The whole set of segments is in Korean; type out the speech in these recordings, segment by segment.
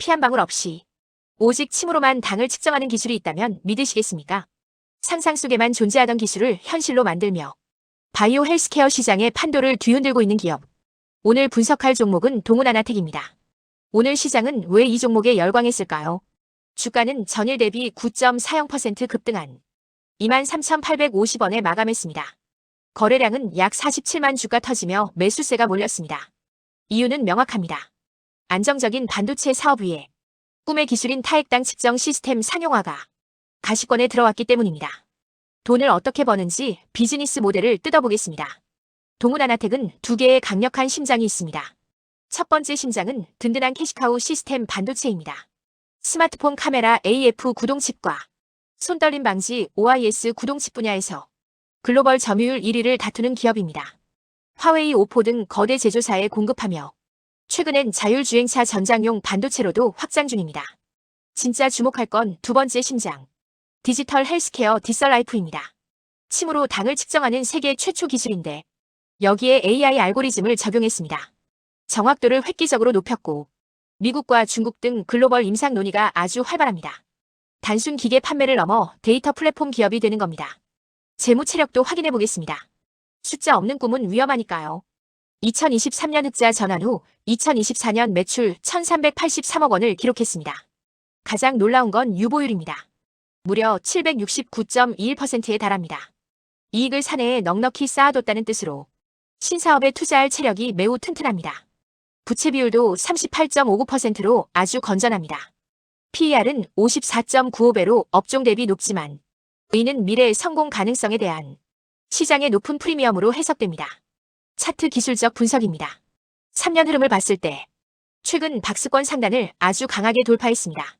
피 한 방울 없이 오직 침으로만 당을 측정하는 기술이 있다면 믿으시겠습니까? 상상 속에만 존재하던 기술을 현실로 만들며 바이오 헬스케어 시장의 판도를 뒤흔들고 있는 기업. 오늘 분석할 종목은 동훈아나텍입니다. 오늘 시장은 왜 이 종목에 열광했을까요? 주가는 전일 대비 9.40% 급등한 23,850원에 마감했습니다. 거래량은 약 47만 주가 터지며 매수세가 몰렸습니다. 이유는 명확합니다. 안정적인 반도체 사업 위에 꿈의 기술인 타액당 측정 시스템 상용화가 가시권에 들어왔기 때문입니다. 돈을 어떻게 버는지 비즈니스 모델을 뜯어보겠습니다. 동훈아나텍은 두 개의 강력한 심장이 있습니다. 첫 번째 심장은 든든한 캐시카우 시스템 반도체입니다. 스마트폰 카메라 AF 구동칩과 손떨림 방지 OIS 구동칩 분야에서 글로벌 점유율 1위를 다투는 기업입니다. 화웨이, 오포 등 거대 제조사에 공급하며 최근엔 자율주행차 전장용 반도체로도 확장 중입니다. 진짜 주목할 건 두 번째 심장. 디지털 헬스케어 디설라이프입니다. 침으로 당을 측정하는 세계 최초 기술인데 여기에 AI 알고리즘을 적용했습니다. 정확도를 획기적으로 높였고 미국과 중국 등 글로벌 임상 논의가 아주 활발합니다. 단순 기계 판매를 넘어 데이터 플랫폼 기업이 되는 겁니다. 재무 체력도 확인해 보겠습니다. 숫자 없는 꿈은 위험하니까요. 2023년 흑자 전환 후 2024년 매출 1383억 원을 기록했습니다. 가장 놀라운 건 유보율입니다. 무려 769.21%에 달합니다. 이익을 사내에 넉넉히 쌓아뒀다는 뜻으로 신사업에 투자할 체력이 매우 튼튼합니다. 부채 비율도 38.59%로 아주 건전합니다. PER은 54.95배로 업종 대비 높지만 이는 미래의 성공 가능성에 대한 시장의 높은 프리미엄으로 해석됩니다. 차트 기술적 분석입니다. 3년 흐름을 봤을 때 최근 박스권 상단을 아주 강하게 돌파했습니다.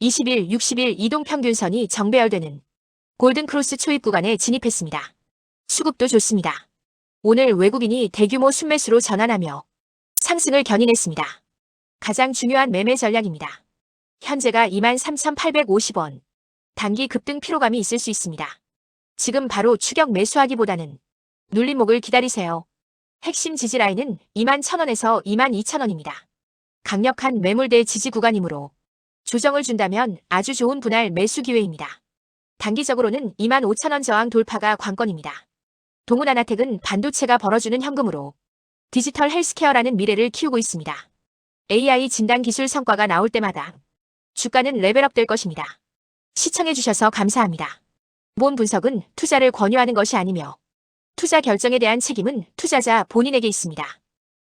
20일, 60일 이동 평균선이 정배열되는 골든크로스 초입 구간에 진입했습니다. 수급도 좋습니다. 오늘 외국인이 대규모 순매수로 전환하며 상승을 견인했습니다. 가장 중요한 매매 전략입니다. 현재가 23,850원. 단기 급등 피로감이 있을 수 있습니다. 지금 바로 추격 매수하기보다는 눌림목을 기다리세요. 핵심 지지 라인은 21,000원에서 22,000원입니다. 강력한 매물대 지지 구간이므로 조정을 준다면 아주 좋은 분할 매수 기회입니다. 단기적으로는 25,000원 저항 돌파가 관건입니다. 동훈아나텍은 반도체가 벌어주는 현금으로 디지털 헬스케어라는 미래를 키우고 있습니다. AI 진단 기술 성과가 나올 때마다 주가는 레벨업 될 것입니다. 시청해주셔서 감사합니다. 본 분석은 투자를 권유하는 것이 아니며 투자 결정에 대한 책임은 투자자 본인에게 있습니다.